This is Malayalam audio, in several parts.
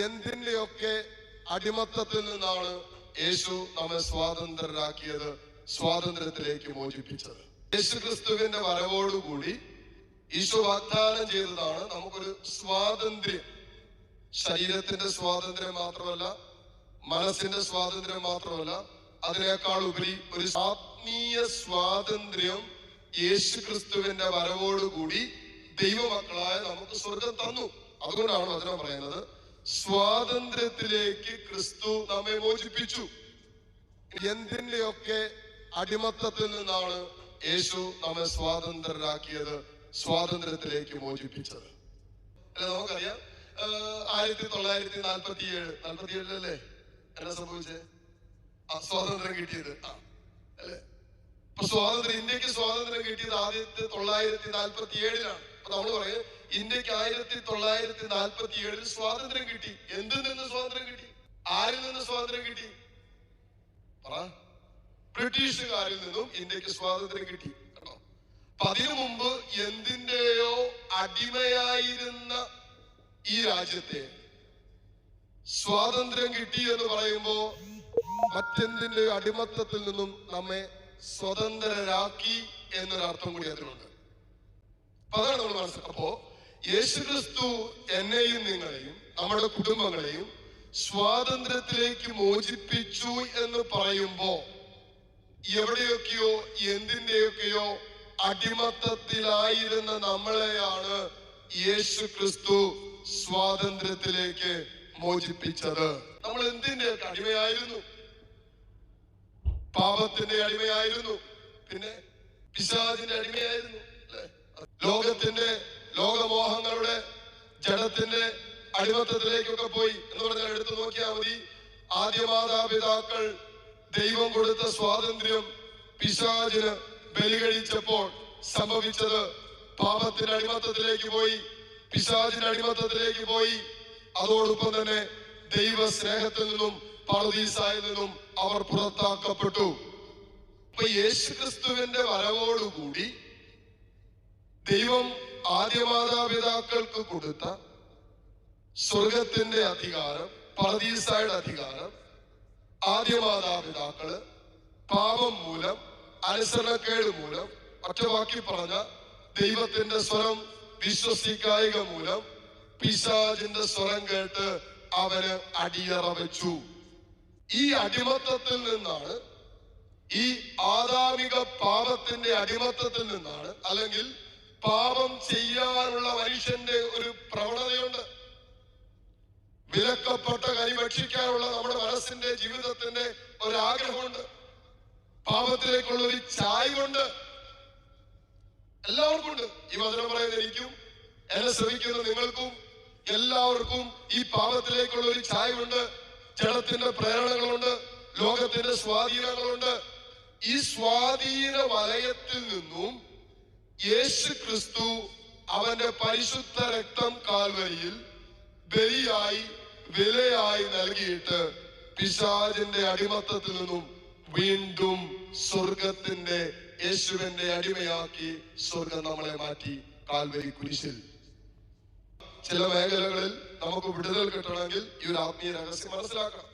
എന്തിന്റെയൊക്കെ അടിമത്തത്തിൽ നിന്നാണ് യേശു നമ്മെ സ്വാതന്ത്ര്യരാക്കിയത് സ്വാതന്ത്ര്യത്തിലേക്ക് മോചിപ്പിച്ചത്? യേശു ക്രിസ്തുവിന്റെ വരവോടുകൂടി ഈശോ വാഗ്ദാനം ചെയ്തതാണ് നമുക്കൊരു സ്വാതന്ത്ര്യം. ശരീരത്തിന്റെ സ്വാതന്ത്ര്യം മാത്രമല്ല മനസ്സിന്റെ സ്വാതന്ത്ര്യം മാത്രമല്ല അതിനേക്കാൾ ഉപരി ഒരു ആത്മീയ സ്വാതന്ത്ര്യം യേശു ക്രിസ്തുവിന്റെ വരവോടുകൂടി ദൈവമക്കളായ നമുക്ക് സ്വർഗം തന്നു. അതുകൊണ്ടാണ് വചനം പറയുന്നത് സ്വാതന്ത്ര്യത്തിലേക്ക് ക്രിസ്തു നമ്മെ മോചിപ്പിച്ചു. എന്തിന്റെയൊക്കെ അടിമത്തത്തിൽ നിന്നാണ് യേശു നമ്മെ സ്വാതന്ത്ര്യരാക്കിയത് സ്വാതന്ത്ര്യത്തിലേക്ക് മോചിപ്പിച്ചത്? അല്ലെ നമുക്കറിയാം ആയിരത്തി തൊള്ളായിരത്തി നാൽപ്പത്തി ഏഴ് നാൽപ്പത്തി ഏഴിലല്ലേ എന്നാ സംഭവിച്ചേ? ആ സ്വാതന്ത്ര്യം കിട്ടിയത്. അല്ലേ? ഇപ്പൊ സ്വാതന്ത്ര്യം ഇന്ത്യയ്ക്ക് സ്വാതന്ത്ര്യം കിട്ടിയത് ആദ്യത്തെ തൊള്ളായിരത്തി നാൽപ്പത്തി ഏഴിലാണ് അപ്പൊ നമ്മൾ പറയും ഇന്ത്യയ്ക്ക് ആയിരത്തി തൊള്ളായിരത്തി നാൽപ്പത്തി ഏഴിൽ സ്വാതന്ത്ര്യം കിട്ടി. എന്തിൽ നിന്ന് സ്വാതന്ത്ര്യം കിട്ടി? ആരിൽ നിന്ന് സ്വാതന്ത്ര്യം കിട്ടി? പറ. ബ്രിട്ടീഷുകാരിൽ നിന്നും ഇന്ത്യയ്ക്ക് സ്വാതന്ത്ര്യം കിട്ടി. കേട്ടോ. അതിനു മുമ്പ് എന്തിന്റെയോ അടിമയായിരുന്ന ഈ രാജ്യത്തെ സ്വാതന്ത്ര്യം കിട്ടി എന്ന് പറയുമ്പോ മറ്റെന്തിന്റെ അടിമത്തത്തിൽ നിന്നും നമ്മെ സ്വതന്ത്രരാക്കി എന്നൊരർത്ഥം കൂടി അതിനുണ്ട് അപ്പൊ അതാണ് നമ്മൾ മനസ്സിലാക്കുക അപ്പോ യേശുക്രിസ്തു എന്നെയും നിങ്ങളെയും നമ്മുടെ കുടുംബങ്ങളെയും സ്വാതന്ത്ര്യത്തിലേക്ക് മോചിപ്പിച്ചു എന്ന് പറയുമ്പോ എവിടെയൊക്കെയോ എന്തിന്റെയൊക്കെയോ അടിമത്തത്തിലായിരുന്ന നമ്മളെയാണ് യേശു ക്രിസ്തു സ്വാതന്ത്ര്യത്തിലേക്ക് മോചിപ്പിച്ചത്. നമ്മൾ എന്തിന്റെ അടിമയായിരുന്നു? പാപത്തിന്റെ അടിമയായിരുന്നു. പിന്നെ പിശാദിന്റെ അടിമയായിരുന്നു ലോകത്തിന്റെ ലോകമോഹങ്ങളുടെ ജഡത്തിന്റെ അടിമത്തത്തിലേക്കൊക്കെ പോയി എന്ന് പറഞ്ഞാൽ എടുത്തു നോക്കിയാൽ മതി. ആദ്യ മാതാപിതാക്കൾ ദൈവം കൊടുത്ത സ്വാതന്ത്ര്യം പിശാചിന് ബലികഴിച്ചപ്പോൾ സംഭവിച്ചത് പാപത്തിന്റെ അടിമത്തത്തിലേക്ക് പോയി പിശാചിന്റെ അടിമത്തത്തിലേക്ക് പോയി. അതോടൊപ്പം തന്നെ ദൈവ സ്നേഹത്തിൽ നിന്നും പറദീസായിൽ നിന്നും അവർ പുറത്താക്കപ്പെട്ടു. ഇപ്പൊ യേശു ക്രിസ്തുവിന്റെ വരവോടുകൂടി ദൈവം ആദ്യ മാതാപിതാക്കൾക്ക് കൊടുത്ത സ്വർഗത്തിന്റെ അധികാരം പറദീസായുടെ അധികാരം ആദ്യ മാതാപിതാക്കൾ പാപം മൂലം അനുസരണക്കേട് മൂലം ഒറ്റവാക്കി പറഞ്ഞ ദൈവത്തിന്റെ സ്വരം വിശ്വസിക്കായിക മൂലം പിശാജിന്റെ സ്വരം കേട്ട് അവർ അടിയറ വെച്ചു. ഈ അടിമത്തത്തിൽ നിന്നാണ് ഈ ആദാമിക പാപത്തിന്റെ അടിമത്തത്തിൽ നിന്നാണ് അല്ലെങ്കിൽ പാപം ചെയ്യാറുള്ള മനുഷ്യന്റെ ഒരു പ്രവണതയുണ്ട്. വിലക്കപ്പെട്ട കരി ഭക്ഷിക്കാനുള്ള നമ്മുടെ മനസ്സിന്റെ ജീവിതത്തിന്റെ ഒരാഗ്രഹമുണ്ട്. പാപത്തിലേക്കുള്ള ഒരു ചായ്വുണ്ട്. എല്ലാവർക്കും ഉണ്ട് ഈ വചനം പറയുന്ന എനിക്കും എന്നെ ശ്രമിക്കുന്ന നിങ്ങൾക്കും എല്ലാവർക്കും ഈ പാപത്തിലേക്കുള്ള ഒരു ചായ്വുണ്ട്. ജഡത്തിന്റെ പ്രേരണകളുണ്ട്. ലോകത്തിന്റെ സ്വാധീനങ്ങളുണ്ട്. ഈ സ്വാധീന വലയത്തിൽ നിന്നും യേശു ക്രിസ്തു അവന്റെ പരിശുദ്ധ രക്തം കാൽവരിയിൽ ബലിയായി വിലയായി നൽകിയിട്ട് പിശാചിന്റെ അടിമത്തത്തിൽ നിന്നും വീണ്ടും സ്വർഗത്തിന്റെ യേശുവിന്റെ അടിമയാക്കി സ്വർഗം നമ്മളെ മാറ്റി കാൽവരി കുരിശിൽ. ചില മേഖലകളിൽ നമുക്ക് വിടുതൽ കിട്ടണമെങ്കിൽ ഈ ഒരു ആത്മീയ രഹസ്യം മനസ്സിലാക്കണം.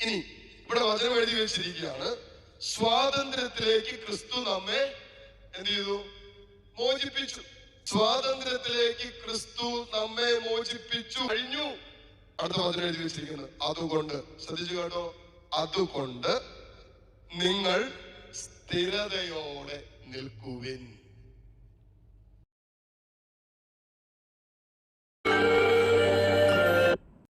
ഇനി ഇവിടെ വചനം എഴുതി വെച്ചിരിക്കുകയാണ് സ്വാതന്ത്ര്യത്തിലേക്ക് ക്രിസ്തു നമ്മെ എന്ത് ചെയ്തു? മോചിപ്പിച്ചു. സ്വാതന്ത്ര്യത്തിലേക്ക് ക്രിസ്തു നമ്മെ മോചിപ്പിച്ചു. കഴിഞ്ഞു. അടുത്ത വചനം എഴുതി വെച്ചിരിക്കുന്നത്. അതുകൊണ്ട് ശ്രദ്ധിച്ചു കേട്ടോ. അതുകൊണ്ട് നിങ്ങൾ സ്ഥിരതയോടെ നിൽക്കുവിൻ.